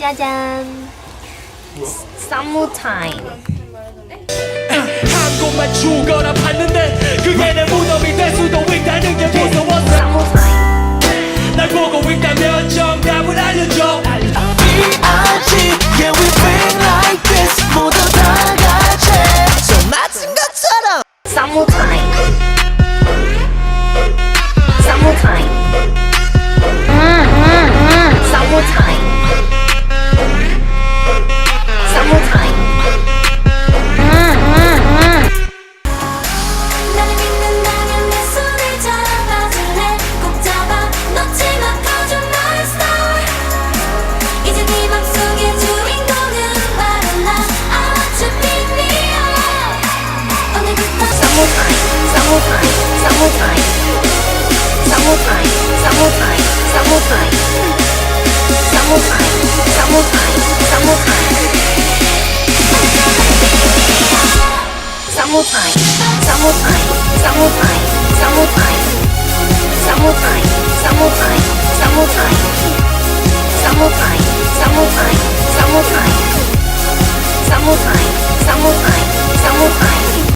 짜잔. 썸머타임. 한국만 i g e a h we e e n i k e s 모두 다 같이 손맞은 것타임 Zamurtaj, zamurtaj, zamurtaj, zamurtaj, zamurtaj, zamurtaj, zamurtaj, zamurtaj, zamurtaj, zamurtaj, zamurtaj, zamurtaj, zamurtaj, zamurtaj, zamurtaj, zamurtaj, zamurtaj, zamurtaj, zamurtaj, zamurtaj,